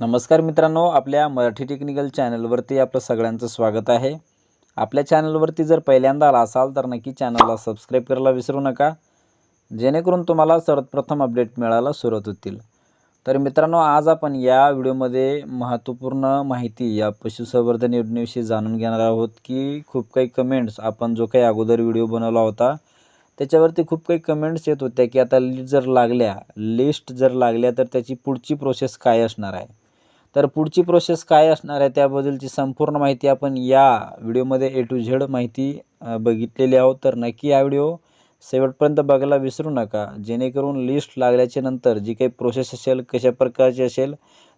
नमस्कार मित्रांनो आपल्या मराठी टेक्निकल चॅनलवरती आपलं सगळ्यांचं स्वागत आहे. आपल्या चॅनलवरती जर पहिल्यांदा आला असाल तर नक्की चॅनलला सबस्क्राईब करायला विसरू नका. जेणेकरून तुम्हाला सर्वप्रथम अपडेट मिळायला सुरुवात होतील. तर मित्रांनो आज आपण या व्हिडिओमध्ये महत्त्वपूर्ण माहिती या पशुसंवर्धन योजनेविषयी जाणून घेणार आहोत की खूप काही कमेंट्स आपण जो काही अगोदर व्हिडिओ बनवला होता त्याच्यावरती खूप काही कमेंट्स येत होत्या की आता जर लागल्या लिस्ट जर लागल्या तर त्याची पुढची प्रोसेस काय असणार आहे? तर पुढची प्रोसेस काय असणार आहे त्याबद्दलची संपूर्ण माहिती आपण या व्हिडिओमध्ये ए टू झेड माहिती बघितलेली आहोत. तर नक्की हा व्हिडिओ शेवटपर्यंत बघायला विसरू नका. जेणेकरून लिस्ट लागल्याच्या नंतर जी काही प्रोसेस असेल कशा प्रकारची असेल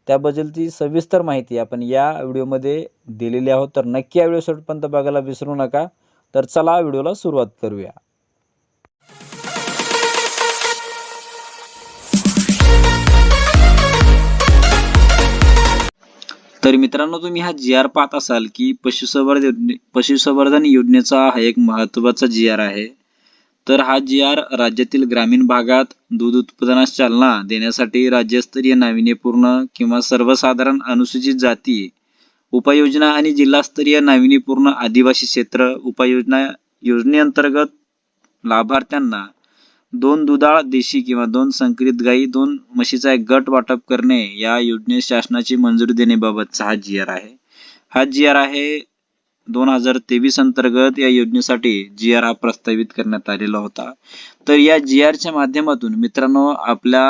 त्याबद्दलची सविस्तर माहिती आपण या व्हिडिओमध्ये दिलेली आहोत. तर नक्की या व्हिडिओ शेवटपर्यंत बघायला विसरू नका. तर चला व्हिडिओला सुरुवात करूया. तर मित्रांनो तुम्ही हा जी आर पाहत असाल की पशुसंवर्धन पशुसंवर्धन योजनेचा हा एक महत्त्वाचा जी आर आहे. तर हा जी आर राज्यातील ग्रामीण भागात दूध उत्पादनास चालना देण्यासाठी राज्यस्तरीय नाविन्यपूर्ण किंवा सर्वसाधारण अनुसूचित जाती उपाययोजना आणि जिल्हास्तरीय नाविन्यपूर्ण आदिवासी क्षेत्र उपाययोजना योजनेअंतर्गत लाभार्थ्यांना दोन दुधाळ देशी किंवा दोन संकरित गायी दोन म्हशीचा एक गट वाटप करणे या योजनेस शासनाची मंजुरी देण्याबाबतचा हा जी आर आहे. हा जी आर आहे दोन हजार तेवीस अंतर्गत या योजनेसाठी जी आर हा प्रस्तावित करण्यात आलेला होता. तर या जी आरच्या माध्यमातून मित्रांनो आपल्या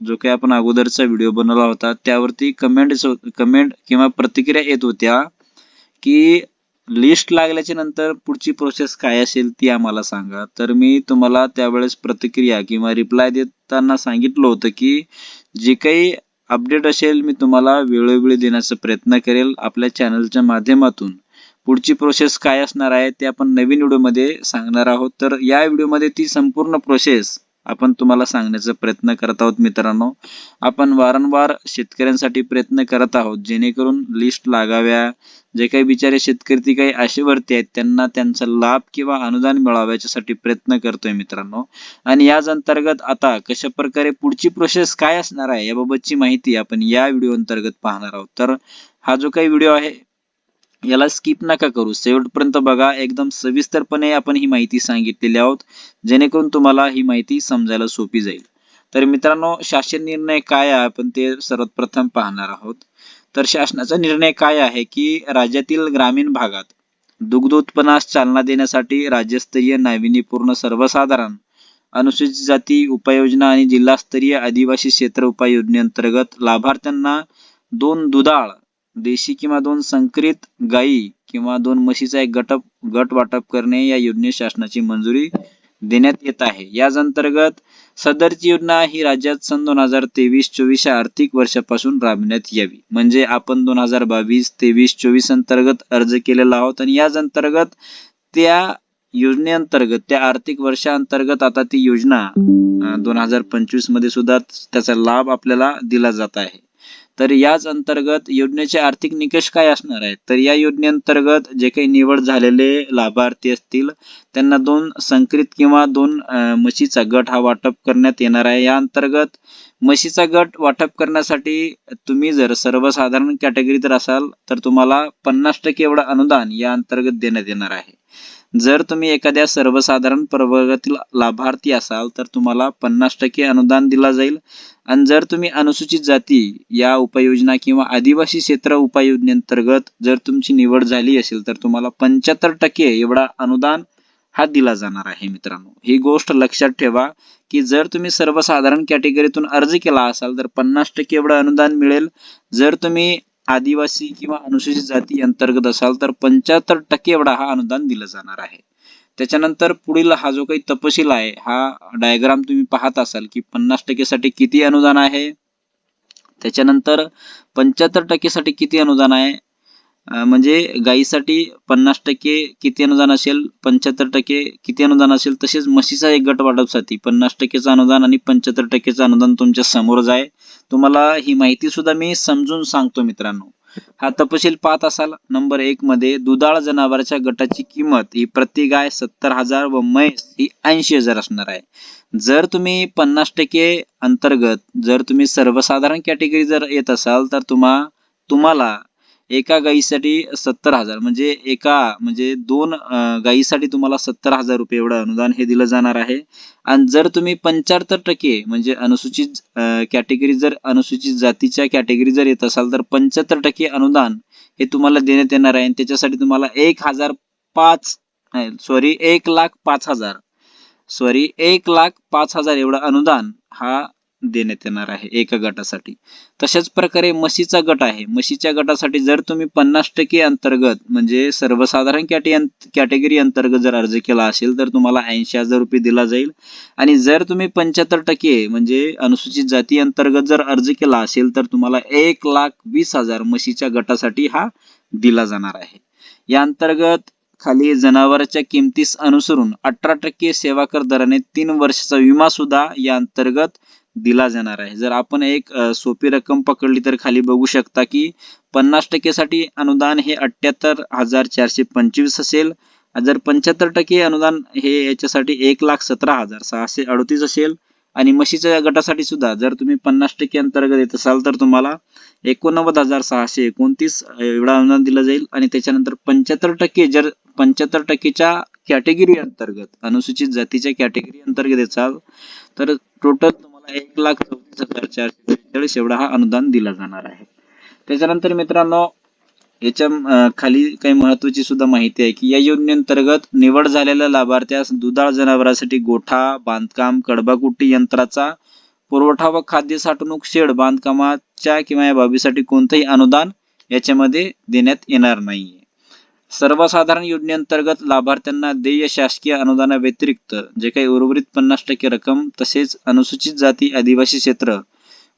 जो काही आपण अगोदरचा व्हिडिओ बनवला होता त्यावरती कमेंट कमेंट किंवा प्रतिक्रिया येत होत्या की लिस्ट लागल्याच्या नंतर पुढची प्रोसेस काय असेल ती आम्हाला सांगा. तर मी तुम्हाला त्यावेळेस प्रतिक्रिया किंवा रिप्लाय देताना सांगितलं होतं की जे काही अपडेट असेल मी तुम्हाला वेळोवेळी देण्याचा प्रयत्न करेल आपल्या चॅनलच्या माध्यमातून. पुढची प्रोसेस काय असणार आहे ते आपण नवीन व्हिडिओमध्ये सांगणार आहोत. तर या व्हिडिओमध्ये ती संपूर्ण प्रोसेस आपण तुम्हाला सांगण्याचा प्रयत्न करत आहोत मित्रांनो. आपण वारंवार शेतकऱ्यांसाठी प्रयत्न करत आहोत जेणेकरून लिस्ट लागाव्या. जे काही बिचारे शेतकरी ती काही आशेवरती आहेत त्यांना त्यांचा लाभ किंवा अनुदान मिळावं याच्यासाठी प्रयत्न करतोय मित्रांनो. आणि याच अंतर्गत आता कशा प्रकारे पुढची प्रोसेस काय असणार आहे याबाबतची माहिती आपण या व्हिडिओ अंतर्गत पाहणार आहोत. तर हा जो काही व्हिडिओ आहे याला स्किप नका करू. शेवटपर्यंत बघा एकदम सविस्तरपणे आपण ही माहिती सांगितलेली आहोत जेणेकरून तुम्हाला ही माहिती समजायला सोपी जाईल. तर मित्रांनो शासन निर्णय काय आहे? आपण ते सर्वप्रथम पाहणार आहोत. तर शासनाचा निर्णय काय आहे की राज्यातील ग्रामीण भागात दुग्धोत्पन्नास चालना देण्यासाठी राज्यस्तरीय नाविन्यपूर्ण सर्वसाधारण अनुसूचित जाती उपाययोजना आणि जिल्हास्तरीय आदिवासी क्षेत्र उपाययोजनेअंतर्गत लाभार्थ्यांना दोन दुधाळ देशी किंवा दोन संकरित गायी किंवा दोन म्हशीचा एक गट गट वाटप करणे या योजनेस शासनाची मंजुरी देण्यात येत आहे. याच अंतर्गत सदरची योजना ही राज्यात सन दोन हजार तेवीस चोवीस या आर्थिक वर्षापासून राबविण्यात यावी. म्हणजे आपण दोन हजार बावीस तेवीस चोवीस अंतर्गत अर्ज केलेला आहोत आणि याच अंतर्गत त्या योजनेअंतर्गत त्या आर्थिक वर्षाअंतर्गत आता ती योजना दोन हजार पंचवीसमध्ये सुद्धा त्याचा लाभ आपल्याला दिला जात आहे. तर याच अंतर्गत योजनेचे आर्थिक निकष काय असणार आहेत? तर या योजनेअंतर्गत जे काही निवड झालेले लाभार्थी असतील त्यांना दोन संकरित किंवा दोन म्हशीचा गट हा वाटप करण्यात येणार आहे. या अंतर्गत म्हशीचा गट वाटप करण्यासाठी तुम्ही जर सर्वसाधारण कॅटेगरीत असाल तर तुम्हाला पन्नास टक्के एवढं अनुदान या अंतर्गत देण्यात येणार आहे. जर तुम्ही एखाद्या सर्वसाधारण प्रवर्गातील लाभार्थी असाल तर तुम्हाला पन्नास टक्के अनुदान दिला जाईल. आणि जर तुम्ही अनुसूचित जाती या उपाययोजना किंवा आदिवासी क्षेत्र उपाययोजनेअंतर्गत जर तुमची निवड झाली असेल तर तुम्हाला पंच्याहत्तर टक्के एवढा अनुदान हा दिला जाणार आहे मित्रांनो. ही गोष्ट लक्षात ठेवा की जर तुम्ही सर्वसाधारण कॅटेगरीतून अर्ज केला असाल तर पन्नास टक्के एवढं अनुदान मिळेल. जर तुम्ही आदिवासी किंवा अनुसूचित जाती अंतर्गत असाल तर पंच्याहत्तर टक्के एवढा हा अनुदान दिलं जाणार आहे. त्याच्यानंतर पुढील हा जो काही तपशील आहे हा डायग्राम तुम्ही पाहत असाल की पन्नास टक्केसाठी किती अनुदान आहे. त्याच्यानंतर पंच्याहत्तर टक्केसाठी किती अनुदान आहे. म्हणजे गायीसाठी पन्नास टक्के किती अनुदान असेल पंच्याहत्तर टक्के किती अनुदान असेल तसेच म्हशीचा एक गट वाटपसाठी पन्नास टक्केचं अनुदान आणि पंच्याहत्तर टक्केचं अनुदान तुमच्या समोरच आहे. तुम्हाला ही माहिती सुद्धा मी समजून सांगतो मित्रांनो. हा तपशील पाहत असाल नंबर एक मध्ये दुधाळ जनावरांच्या गटाची किंमत ही प्रति गाय सत्तर हजार व म्हैस ही ऐंशी हजार असणार आहे. जर तुम्ही पन्नास टक्के अंतर्गत जर तुम्ही सर्वसाधारण कॅटेगरी जर येत असाल तर तुम्हा तुम्हाला एका गायीसाठी सत्तर हजार म्हणजे एका म्हणजे दोन गाईसाठी तुम्हाला सत्तर हजार रुपये एवढं अनुदान हे दिलं जाणार आहे. आणि जर तुम्ही पंच्याहत्तर टक्के म्हणजे अनुसूचित कॅटेगरी जर अनुसूचित जातीच्या कॅटेगरी जर येत असाल तर पंच्याहत्तर टक्के अनुदान हे तुम्हाला देण्यात येणार आहे. आणि त्याच्यासाठी तुम्हाला एक हजार पाच सॉरी एक लाख पाच हजार सॉरी एक लाख पाच हजार एवढं अनुदान हा देण्यात येणार आहे एका गटासाठी. तशाच प्रकारे म्हशीचा गट आहे. म्हशीच्या गटासाठी जर तुम्ही पन्नास टक्के अंतर्गत म्हणजे सर्वसाधारण कॅटे कॅटेगरी अंतर्गत जर अर्ज केला असेल तर तुम्हाला ऐंशी हजार रुपये दिला जाईल. आणि जर तुम्ही पंच्याहत्तर टक्के म्हणजे अनुसूचित जाती अंतर्गत जर अर्ज केला असेल तर तुम्हाला एक लाख वीस हजार म्हशीच्या गटासाठी हा दिला जाणार आहे. या अंतर्गत खाली जनावरांच्या किमतीस अनुसरून अठरा टक्के सेवा कर दराने तीन वर्षाचा विमा सुद्धा या अंतर्गत दिला जाणार आहे. जर आपण एक सोपी रक्कम पकडली तर खाली बघू शकता की पन्नास टक्केसाठी अनुदान हे अठ्याहत्तर हजार चारशे पंचवीस असेल. जर पंच्याहत्तर टक्के अनुदान हे याच्यासाठी एक लाख सतरा हजार सहाशे अडतीस असेल. आणि म्हशीच्या गटासाठी सुद्धा जर तुम्ही पन्नास टक्के अंतर्गत येत असाल तर तुम्हाला एकोणनव्वद हजार सहाशे एकोणतीस एवढं अनुदान दिलं जाईल. आणि त्याच्यानंतर पंच्याहत्तर टक्के जर पंच्याहत्तर टक्केच्या कॅटेगरी अंतर्गत अनुसूचित जातीच्या कॅटेगरी अंतर्गत असाल तर टोटल तुम्हाला एक लाख चौतीस हजार चारशे बेचाळीस एवढा हा अनुदान दिला जाणार आहे. त्याच्यानंतर मित्रांनो याच्या खाली काही महत्वाची सुद्धा माहिती आहे की या योजनेअंतर्गत निवड झालेल्या लाभार्थ्यास दुधाळ जनावरांसाठी गोठा बांधकाम कडबाकुटी यंत्राचा पुरवठा व खाद्य साठवणूक शेड बांधकामाच्या किंवा या बाबीसाठी कोणतंही अनुदान याच्यामध्ये देण्यात येणार नाहीये. सर्वसाधारण योजनेअंतर्गत लाभार्थ्यांना देय शासकीय अनुदानाव्यतिरिक्त जे काही उर्वरित पन्नास टक्के रक्कम तसेच अनुसूचित जाती आदिवासी क्षेत्र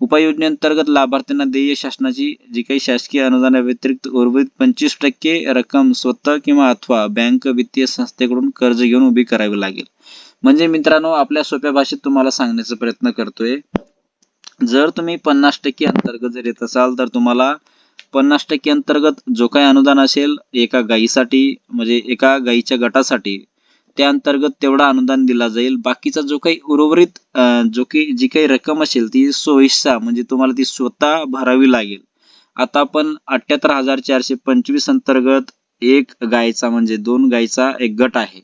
उपाययोजनेअंतर्गत लाभार्थ्यांना देय शासनाची जी काही शासकीय अनुदानाव्यतिरिक्त उर्वरित पंचवीस टक्के रक्कम स्वतः किंवा अथवा बँक वित्तीय संस्थेकडून कर्ज घेऊन उभी करावी लागेल. म्हणजे मित्रांनो आपल्या सोप्या भाषेत तुम्हाला सांगण्याचा प्रयत्न करतोय. जर तुम्ही पन्नास टक्के अंतर्गत जर येत असाल तर तुम्हाला पन्नास टक्के अंतर्गत जो काही अनुदान असेल एका गायीसाठी म्हणजे एका गायीच्या गटासाठी त्या अंतर्गत तेवढा अनुदान दिला जाईल. बाकीचा जो काही उर्वरित जो काही जी काही रक्कम असेल ती सोयीसा म्हणजे तुम्हाला ती स्वतः भरावी लागेल. आता आपण अठ्याहत्तर हजार चारशे पंचवीस अंतर्गत एक गायचा म्हणजे दोन गायचा एक गट आहे.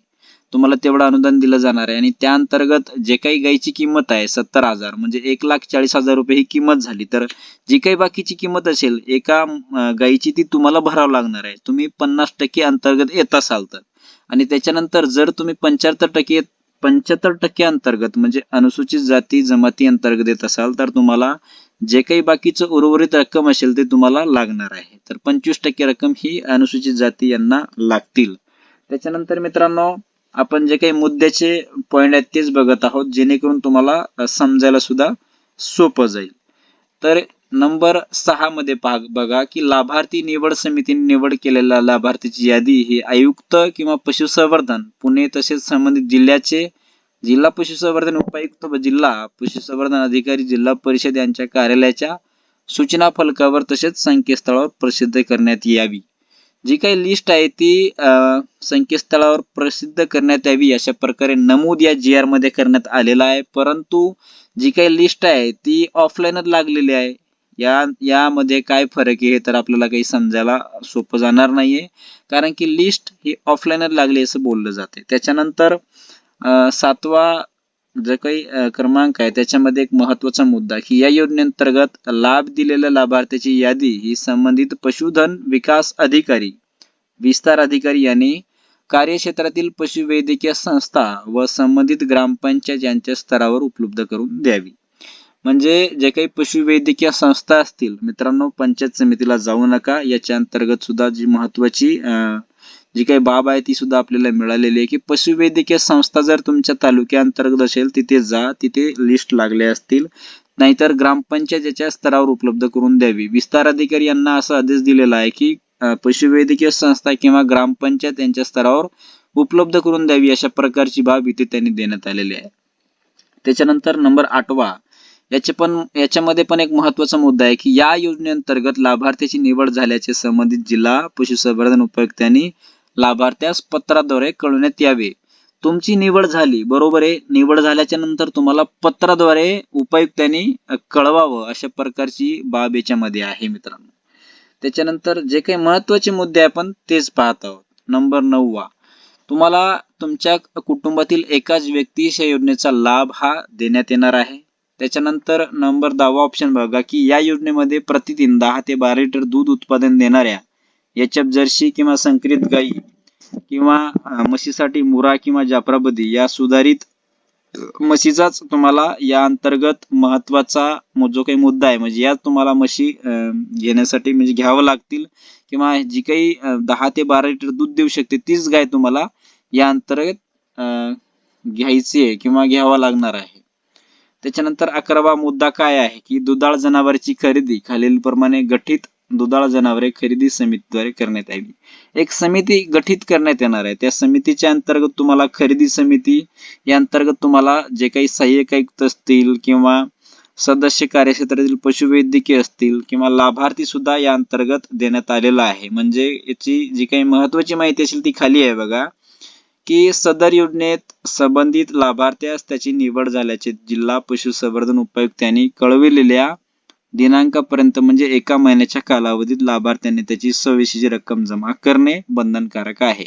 तुम्हाला तेवढं अनुदान दिलं जाणार आहे. आणि त्या अंतर्गत जे काही गायची किंमत आहे सत्तर हजार म्हणजे एक लाख चाळीस हजार रुपये ही किंमत झाली. तर जी काही बाकीची किंमत असेल एका गायीची ती तुम्हाला भरावं लागणार आहे. तुम्ही पन्नास टक्के अंतर्गत येत असाल तर. आणि त्याच्यानंतर जर तुम्ही पंच्याहत्तर टक्के पंच्याहत्तर टक्के अंतर्गत म्हणजे अनुसूचित जाती जमाती अंतर्गत येत असाल तर तुम्हाला जे काही बाकीचं उर्वरित रक्कम असेल ते तुम्हाला लागणार आहे. तर पंचवीस टक्के रक्कम ही अनुसूचित जाती यांना लागतील. त्याच्यानंतर मित्रांनो आपण जे काही मुद्द्याचे पॉईंट आहेत तेच बघत आहोत जेणेकरून तुम्हाला समजायला सुद्धा सोपं जाईल. तर नंबर सहा मध्ये बघा की लाभार्थी निवड समितीने निवड केलेल्या लाभार्थीची यादी ही आयुक्त किंवा पशुसंवर्धन पुणे तसेच संबंधित जिल्ह्याचे जिल्हा पशुसंवर्धन उपायुक्त व जिल्हा पशुसंवर्धन अधिकारी जिल्हा परिषद यांच्या कार्यालयाच्या सूचना फलकावर तसेच संकेतस्थळावर प्रसिद्ध करण्यात यावी. जी काही लिस्ट आहे ती संकेतस्थळावर प्रसिद्ध करण्यात यावी अशा प्रकारे नमूद या जी आरमध्ये करण्यात आलेला आहे. परंतु जी काही लिस्ट आहे ती ऑफलाईनच लागलेली आहे. या यामध्ये काय फरक आहे हे तर आपल्याला काही समजायला सोपं जाणार नाहीये. कारण की लिस्ट ही ऑफलाईनच लागली असं बोललं जाते. त्याच्यानंतर सातवा जो काही क्रमांक आहे त्याच्यामध्ये एक महत्त्वाचा मुद्दा की या योजनेअंतर्गत लाभ दिलेल्या लाभार्थ्याची यादी ही संबंधित पशुधन विकास अधिकारी विस्तार अधिकारी यांनी कार्यक्षेत्रातील पशुवैद्यकीय संस्था व संबंधित ग्रामपंचायत यांच्या स्तरावर उपलब्ध करून द्यावी. म्हणजे जे काही पशुवैद्यकीय संस्था असतील मित्रांनो पंचायत समितीला जाऊ नका याच्या अंतर्गत सुद्धा जी महत्वाची अं, जी काही बाब आहे ती सुद्धा आपल्याला मिळालेली आहे की पशुवैद्यकीय संस्था जर तुमच्या तालुक्याअंतर्गत असेल तिथे जा तिथे लिस्ट लागले असतील. नाहीतर ग्रामपंचायत याच्या स्तरावर उपलब्ध करून द्यावी. विस्तार अधिकारी यांना असा आदेश दिलेला आहे की पशुवैद्यकीय संस्था किंवा ग्रामपंचायत यांच्या स्तरावर उपलब्ध करून द्यावी अशा प्रकारची बाब इथे त्यांनी देण्यात आलेली आहे. त्याच्यानंतर नंबर आठवा. याचे पण याच्यामध्ये पण एक महत्त्वाचा मुद्दा आहे की या योजनेअंतर्गत लाभार्थ्याची निवड झाल्याचे संबंधित जिल्हा पशुसंवर्धन उपयुक्तांनी लाभार्थ्यास पत्राद्वारे कळवण्यात यावे. तुमची निवड झाली बरोबर आहे. निवड झाल्याच्यानंतर तुम्हाला पत्राद्वारे उपायुक्तांनी कळवावं अशा प्रकारची बाब याच्यामध्ये आहे मित्रांनो. त्याच्यानंतर जे काही महत्त्वाचे मुद्दे आपण तेच पाहत आहोत. नंबर नववा तुम्हाला तुमच्या कुटुंबातील एकाच व्यक्तीस या योजनेचा लाभ हा देण्यात येणार आहे. त्याच्यानंतर नंबर दहावा ऑप्शन बघा की या योजनेमध्ये प्रतिदिन दहा ते बारा लिटर दूध उत्पादन देणाऱ्या याच्यात जर्सी किंवा संकरित गायी किंवा म्हशीसाठी मुरा किंवा जाफराबदी या सुधारित म्हशीचाच तुम्हाला या अंतर्गत महत्त्वाचा जो काही मुद्दा आहे म्हणजे यात तुम्हाला म्हशी अं, घेण्यासाठी म्हणजे घ्यावं लागतील किंवा जी काही दहा ते बारा लिटर दूध देऊ शकते तीच गाय तुम्हाला या अंतर्गत अं, घ्यायची आहे किंवा घ्यावा लागणार आहे. त्याच्यानंतर अकरावा मुद्दा काय आहे की दुधाळ जनावरांची खरेदी खालीलप्रमाणे गठीत दुधाळ जनावरे खरेदी समितीद्वारे करण्यात यावी एक समिती गठीत करण्यात येणार आहे. त्या समितीच्या अंतर्गत तुम्हाला खरेदी समिती या अंतर्गत तुम्हाला जे काही सहाय्यक आयुक्त असतील किंवा सदस्य कार्यक्षेत्रातील पशुवैद्यकीय असतील किंवा लाभार्थी सुद्धा या अंतर्गत देण्यात आलेला आहे. म्हणजे याची जी काही महत्वाची माहिती असेल ती खाली आहे बघा. की सदर योजनेत संबंधित लाभार्थ्यास त्याची निवड झाल्याचे जिल्हा पशुसंवर्धन उपायुक्तांनी कळविलेल्या दिनांकापर्यंत म्हणजे एका महिन्याच्या कालावधीत लाभार्थ्यांनी त्याची सव्वीसची रक्कम जमा करणे बंधनकारक आहे.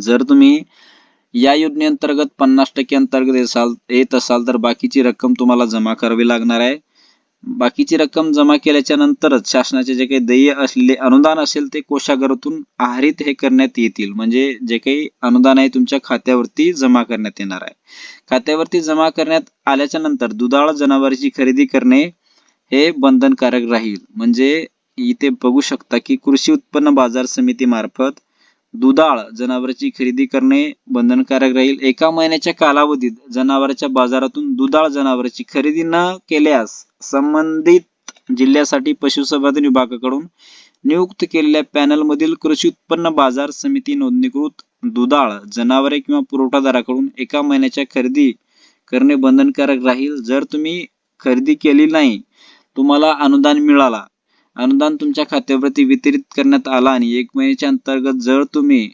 जर तुम्ही या योजनेअंतर्गत पन्नास टक्के अंतर्गत असाल येत असाल तर बाकीची रक्कम तुम्हाला जमा करावी लागणार आहे. बाकीची रक्कम जमा केल्याच्या नंतरच शासनाचे जे काही देय असलेले अनुदान असेल ते कोषागारातून आहारित हे करण्यात येतील. म्हणजे जे काही अनुदान आहे तुमच्या खात्यावरती जमा करण्यात येणार आहे. खात्यावरती जमा करण्यात आल्याच्यानंतर दुधाळ जनावरांची खरेदी करणे हे बंधनकारक राहील. म्हणजे इथे बघू शकता की कृषी उत्पन्न बाजार समिती मार्फत दुधाळ जनावरांची खरेदी करणे बंधनकारक राहील. एका महिन्याच्या कालावधीत जनावरांच्या बाजारातून दुधाळ जनावरांची खरेदी न केल्यास संबंधित जिल्ह्यासाठी पशुसंवर्धन विभागाकडून नियुक्त केलेल्या पॅनल मधील कृषी उत्पन्न बाजार समिती नोंदणीकृत दुधाळ जनावरे किंवा पुरवठादाराकडून एका महिन्याच्या खरेदी करणे बंधनकारक राहील. जर तुम्ही खरेदी केली नाही तुम्हाला अनुदान मिळाला. अनुदान तुमच्या खात्यावरती वितरित करण्यात आला आणि एक महिन्याच्या अंतर्गत जर तुम्ही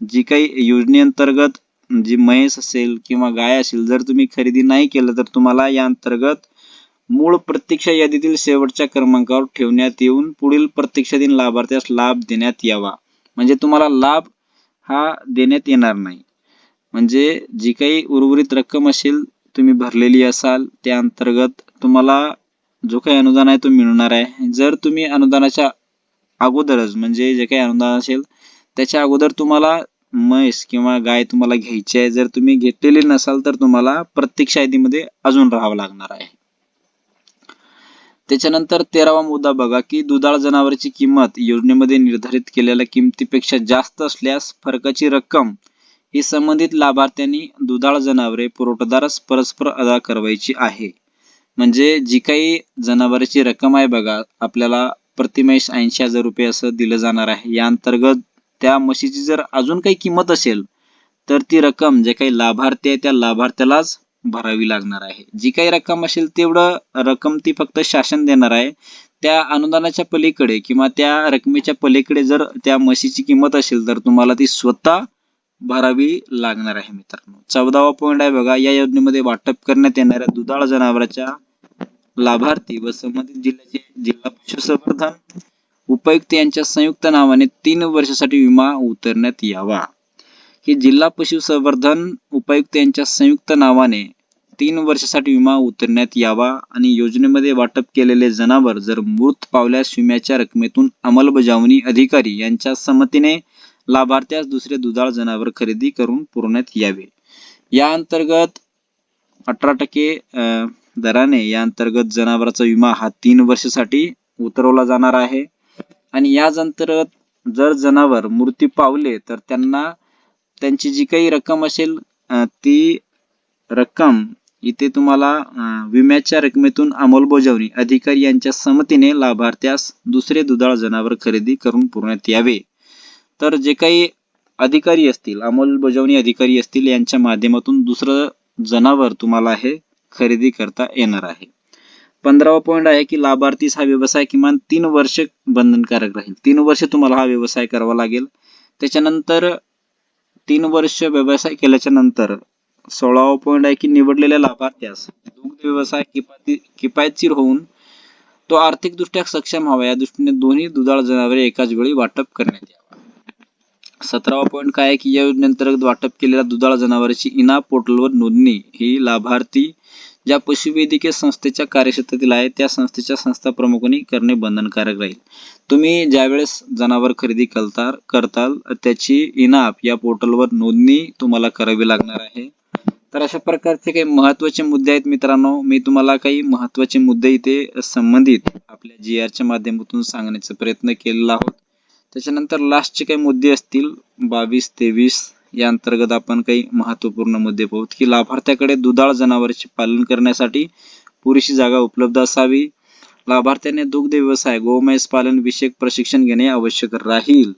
जी काही योजनेअंतर्गत जी म्हैस असेल किंवा गाय असेल जर तुम्ही खरेदी नाही केलं तर तुम्हाला या अंतर्गत मूळ प्रतीक्षा यादीतील शेवटच्या क्रमांकावर ठेवण्यात येऊन पुढील प्रतीक्षाधीन लाभार्थ्यास लाभ देण्यात यावा. म्हणजे तुम्हाला लाभ हा देण्यात येणार नाही. म्हणजे जी काही उर्वरित रक्कम असेल तुम्ही भरलेली असाल त्या अंतर्गत तुम्हाला जो काही अनुदान आहे तो मिळणार आहे. जर तुम्ही अनुदानाच्या अगोदरच म्हणजे जे काही अनुदान असेल त्याच्या अगोदर तुम्हाला म्हैस किंवा गाय तुम्हाला घ्यायची आहे. जर तुम्ही घेतलेली नसाल तर तुम्हाला प्रत्यक्ष यादीमध्ये अजून राहावं लागणार आहे. त्याच्यानंतर तेरावा मुद्दा बघा की दुधाळ जनावरांची किंमत योजनेमध्ये निर्धारित केलेल्या किमतीपेक्षा जास्त असल्यास फरकाची रक्कम ही संबंधित लाभार्थ्यांनी दुधाळ जनावरे पुरवठादारास परस्पर अदा करवायची आहे. म्हणजे जी काही जनावराची रक्कम आहे बघा आपल्याला प्रतिमेश ऐंशी हजार रुपये असं दिलं जाणार आहे. या अंतर्गत त्या म्हशीची जर अजून काही किंमत असेल तर ती रक्कम जे काही लाभार्थी आहे त्या लाभार्थ्यालाच भरावी लागणार आहे. जी काही रक्कम असेल तेवढं रक्कम ती फक्त शासन देणार आहे. त्या अनुदानाच्या पलीकडे किंवा त्या रकमेच्या पलीकडे जर त्या म्हशीची किंमत असेल तर तुम्हाला ती स्वतः भरावी लागणार आहे मित्रांनो. चौदावा पॉईंट आहे बघा. या योजनेमध्ये वाटप करण्यात येणाऱ्या दुधाळ जनावरांच्या लाभार्थी व संबंधित जिल्ह्याचे जिल्हा पशुसंवर्धन उपायुक्त यांच्या संयुक्त नावाने तीन वर्षासाठी विमा उतरण्यात यावा. ही जिल्हा पशुसंवर्धन उपायुक्त यांच्या संयुक्त नावाने तीन वर्षासाठी विमा उतरण्यात यावा आणि योजनेमध्ये वाटप केलेले जनावर जर मृत पावल्यास विम्याच्या रकमेतून अंमलबजावणी अधिकारी यांच्या संमतीने लाभार्थ्यास दुसरे दुधाळ जनावर खरेदी करून पुरवण्यात यावे. या अंतर्गत अठरा टक्के अं, दराने या अंतर्गत जनावरांचा विमा हा तीन वर्षासाठी उतरवला जाणार आहे. आणि याच अंतर्गत जर जनावर मृत्यू पावले तर त्यांना त्यांची जी काही रक्कम असेल अं, ती रक्कम इथे तुम्हाला विम्याच्या रकमेतून अंमलबजावणी अधिकारी यांच्या संमतीने लाभार्थ्यास दुसरे दुधाळ जनावर खरेदी करून पुरवण्यात यावे. तर जे काही अधिकारी असतील अंमलबजावणी अधिकारी असतील यांच्या माध्यमातून दुसरं जनावर तुम्हाला हे खरेदी करता येणार आहे. पंधरावा पॉईंट आहे की लाभार्थीस हा व्यवसाय किमान तीन वर्ष बंधनकारक राहील. तीन वर्ष तुम्हाला हा व्यवसाय करावा लागेल. त्याच्यानंतर तीन वर्ष व्यवसाय केल्याच्यानंतर सोळावा पॉईंट आहे की निवडलेल्या लाभार्थ्यास दुग्ध व्यवसाय किफायती किफायतशीर होऊन तो आर्थिकदृष्ट्या सक्षम व्हावा. या दृष्टीने दोन्ही दुधाळ जनावरे एकाच वेळी वाटप करण्यात यावा. सतरावा पॉईंट काय आहे की या योजनेअंतर्गत वाटप केलेल्या दुधाळ जनावरांची इना पोर्टलवर नोंदणी. ही लाभार्थी ज्या पशुवैद्यकीय संस्थेच्या कार्यक्षेत्रातील आहे त्या संस्थेच्या संस्था प्रमुखांनी करणे बंधनकारक राहील. तुम्ही ज्यावेळेस जनावर खरेदी करताल करताल त्याची इनाप या पोर्टलवर नोंदणी तुम्हाला करावी लागणार आहे. तर अशा प्रकारचे काही महत्त्वाचे मुद्दे आहेत मित्रांनो. मी तुम्हाला काही महत्त्वाचे मुद्दे इथे संबंधित आपल्या जी आरच्या माध्यमातून सांगण्याचा प्रयत्न केलेला आहोत. त्याच्यानंतर लास्टचे काही मुद्दे असतील बावीस तेवीस या अंतर्गत आपण काही महत्त्वपूर्ण मुद्दे पाहू. की लाभार्थ्याकडे दुधाळ जनावरांचे पालन करण्यासाठी पुरेशी जागा उपलब्ध असावी. लाभार्थ्याने दुग्ध व्यवसाय गोमैस पालन विषयक प्रशिक्षण घेणे आवश्यक राहील.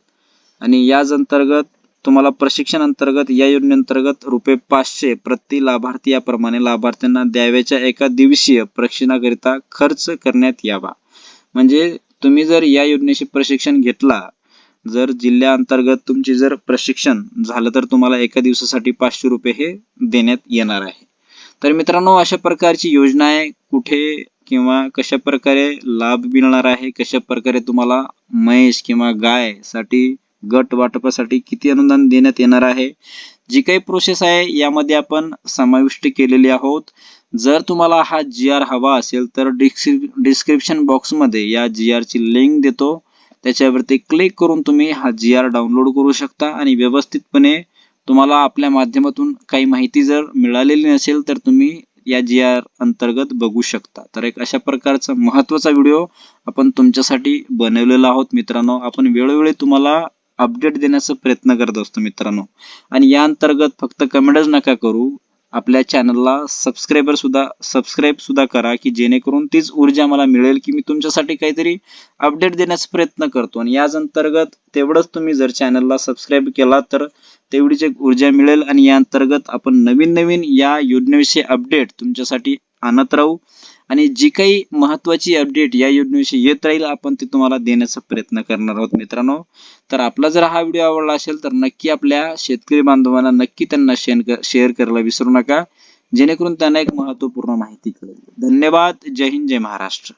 आणि याच अंतर्गत तुम्हाला प्रशिक्षण अंतर्गत या योजनेअंतर्गत रुपये पाचशे प्रति लाभार्थी याप्रमाणे लाभार्थ्यांना द्याव्याच्या एका दिवसीय प्रशिक्षणाकरिता खर्च करण्यात यावा. म्हणजे तुम्ही जर या योजनेचे प्रशिक्षण घेतला जर जिल्ह्याअंतर्गत तुमची जर प्रशिक्षण झालं तर तुम्हाला एका दिवसासाठी पाचशे रुपये हे देण्यात येणार आहे. तर मित्रांनो अशा प्रकारची योजना आहे. कुठे किंवा कशा प्रकारे लाभ मिळणार आहे कशा प्रकारे तुम्हाला म्हैस किंवा गायसाठी गट वाटपासाठी किती अनुदान देण्यात येणार आहे जी काही प्रोसेस आहे यामध्ये आपण समाविष्ट केलेली आहोत. जर तुम्हाला हा जी आर हवा असेल तर डिस्क्रिप्शन बॉक्समध्ये या जी आरची लिंक देतो. त्याच्यावरती क्लिक करून तुम्ही हा जी आर डाउनलोड करू शकता आणि व्यवस्थितपणे तुम्हाला आपल्या माध्यमातून काही माहिती जर मिळालेली नसेल तर तुम्ही या जी आर अंतर्गत बघू शकता. तर एक अशा प्रकारचा महत्त्वाचा व्हिडिओ आपण तुमच्यासाठी बनवलेला आहोत मित्रांनो. आपण वेळोवेळी तुम्हाला अपडेट देण्याचा प्रयत्न करत असतो मित्रांनो. आणि या अंतर्गत फक्त कमेंटच नका करू. आपल्या चॅनलला सबस्क्राईबर सुद्धा सबस्क्राईब सुद्धा करा की जेणेकरून तीच ऊर्जा मला मिळेल की मी तुमच्यासाठी काहीतरी अपडेट देण्याचा प्रयत्न करतो. आणि याच अंतर्गत तेवढंच तुम्ही जर चॅनलला सबस्क्राईब केला तर तेवढीच एक ऊर्जा मिळेल. आणि या अंतर्गत आपण नवीन नवीन या योजनेविषयी अपडेट तुमच्यासाठी आणत राहू. आणि जी काही महत्वाची अपडेट या योजनेविषयी येत राहील आपण ते तुम्हाला देण्याचा प्रयत्न करणार आहोत मित्रांनो. तर आपला जर हा व्हिडिओ आवडला असेल तर नक्की आपल्या शेतकरी बांधवांना नक्की त्यांना शेअर शेअर करायला विसरू नका. जेणेकरून त्यांना एक महत्त्वपूर्ण माहिती कळेल. धन्यवाद. जय हिंद जय महाराष्ट्र.